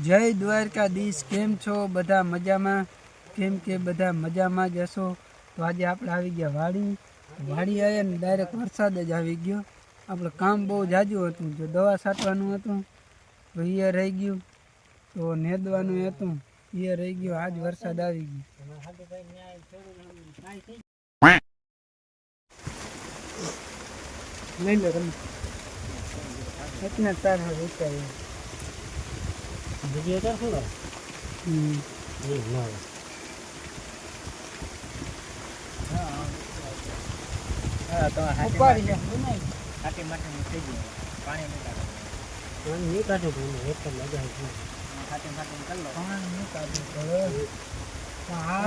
જય દ્વારકાધીશ, કેમ છો? બધા મજામાં? કેમ કે બધા મજામાં જ હશો? તો આજે આપણે આવી ગયા વાડી. વાડી આવ્યા ને ડાયરેક્ટ વરસાદ જ આવી ગયો. આપણે કામ બહુ જાજુ હતું. જો દવા છાંટવાનું હતું, તો એ રહી ગયું. તો નેદવાનું હતું એ રહી ગયું. આજ વરસાદ આવી ગયો. લઈ લો તમે. એટલા તાર હવે વીડિયો ચાલ શું ના પાણી નહીં કાઢો એક તો મજા હા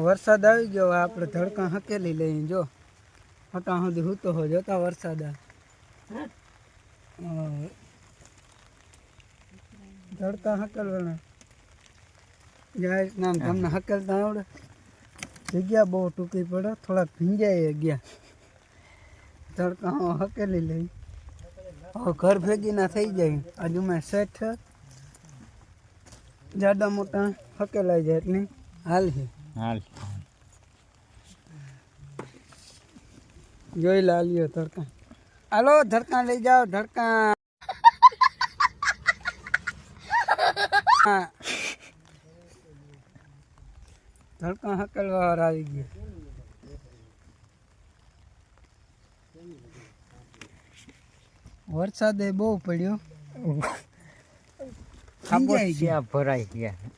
વરસાદ આવી ગયો આપણે ધડકા હકેલી લઈ જો હટા સુધી હું તો જોતા વરસાદ આવે. ધડકા હકેલવાના. જાય નામ તમને હકેલતા આવડે? જગ્યા બહુ ટૂંકી પડે થોડાક ભીંજાઈ ગયા. ધડકા હકેલી લઈ. હવે ઘર ભેગી ના થઈ જાય. આજુ મેં સેટ છે જાડા મોટા હકેલાઈ જાય એટલે. હાલ છે હાલ. જોઈ લાલ્યો ધડકા. હાલો ધડકા લઈ જાઓ ધડકા. ધડકા હકલવા આવી ગયા. વરસાદ એ બહુ પડ્યો. ભરાઈ ગયા.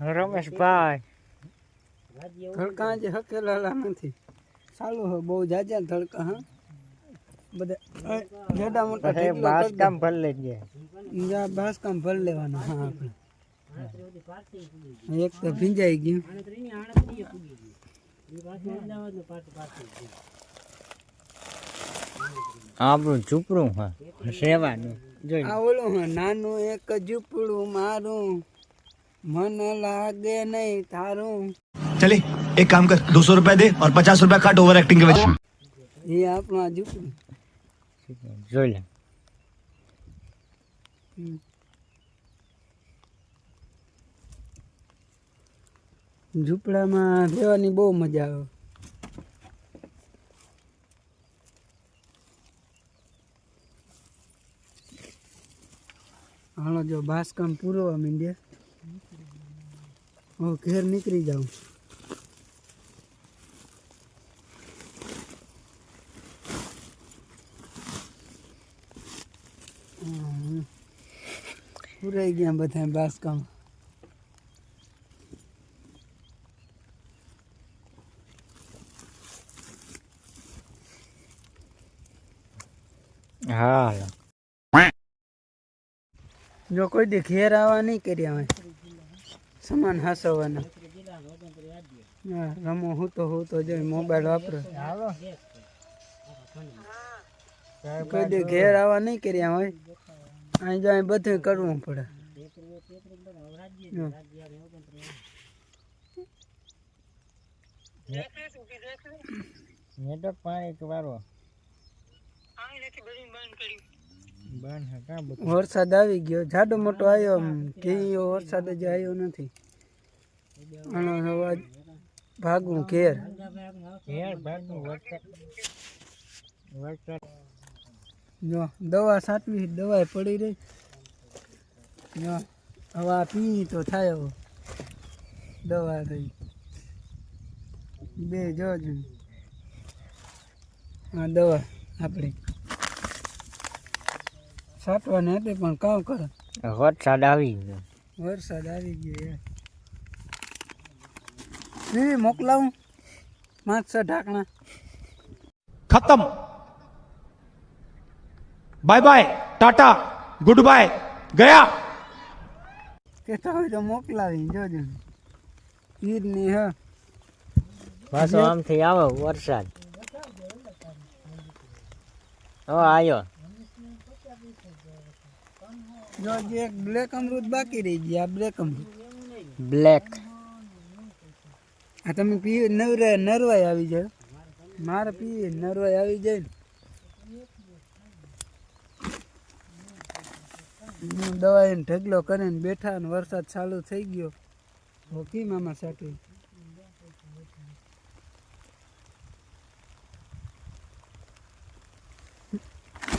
રમેશભાઈ ધડકા જે હકેલા નથી. ચાલુ હે બહુ જાજા ધડકા હા? બધા જેડા મોટા બાસ. કામ ભર લેજે ગયા. જા બાસ કામ ભર લેવાનું હા આપણે. એક તો ભીંજાઈ ગયું. આપણું ઝૂપડું હા સેવાનું જોઈ આ ઓલું હે નાનું એક ઝૂપડું મારું. મન લાગે નહીં તારું ચલી એક કામ કર દોસો રૂપિયા દે ઓર પચાસ રૂપિયા કાટ ઓવર એક્ટિંગ કે વચ્ચે એ આપણો આજુ જોઈ લે ઝૂંપડામાં રહેવાની બહુ મજા આવે. હાલો જો બાસકામ પૂરવા માંડ્યા હવે ઘેર નીકળી જાઉં. પૂરાઈ ગયા બધા બાસકામ. હા. જો કોઈ દી ઘેર આવવા નહીં કર્યા હોય. સમાન હાસવાના. હા, રમો હું તો હું તો જોઈ મોબાઈલ વાપરો. કોઈ દી ઘેર આવવા નહીં કર્યા હોય, અહીં જાય બધું કરવું પડે. જો. નેટવર્ક પાણી વારો. પાણી નથી બધું બંધ બધું વરસાદ આવી ગયો. જાડો મોટો આવ્યો કેવો વરસાદ જ આવ્યો નથી. આનો અવાજ ભાગું ઘેર. ઘેર વરસાદ. વરસાદ. જો દવા સાચવી દવા પડી રહી. જો હવા પી તો થાય દવા રહી બે જોજો. આ દવા આપણી. સાટવાની હતી પણ કામ કરે વરસાદ આવી ગયો વરસાદ આવી ગયો દીદી મોકલાવું પાંચ છ ઢાંકણા ખતમ bye bye tata good bye ગયા કહેતા હોય તો મોકલાવી જોજો ઈદની હા પાછો આમથી આવો વરસાદ હવે આવ્યો જો જે એક બ્લેક અમૃત બાકી રહી ગયા આ બ્લેક અમૃત. બ્લેક આ તમે પી નવરે નરવાય આવી જાય. મારે પી નરવાય આવી જાય ને. હું દવાઈ ઢગલો કરીને બેઠા ને વરસાદ ચાલુ થઈ ગયો. હોકી કી મામા સાથે.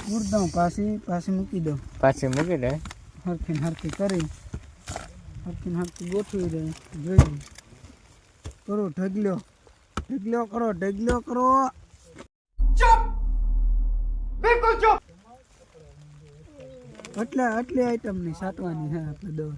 મૂળ દઉં પાછી પાછી મૂકી દઉં. પાછી મૂકી દે. હરખી ને હરખી કરી હરખી હરખી ગોઠવી દે જોઈ કરો ઢગલ્યો. ઢગલ્યો કરો ઢગલ્યો કરો. એટલે આટલી આઈટમની સાટવાની છે આપણે દવા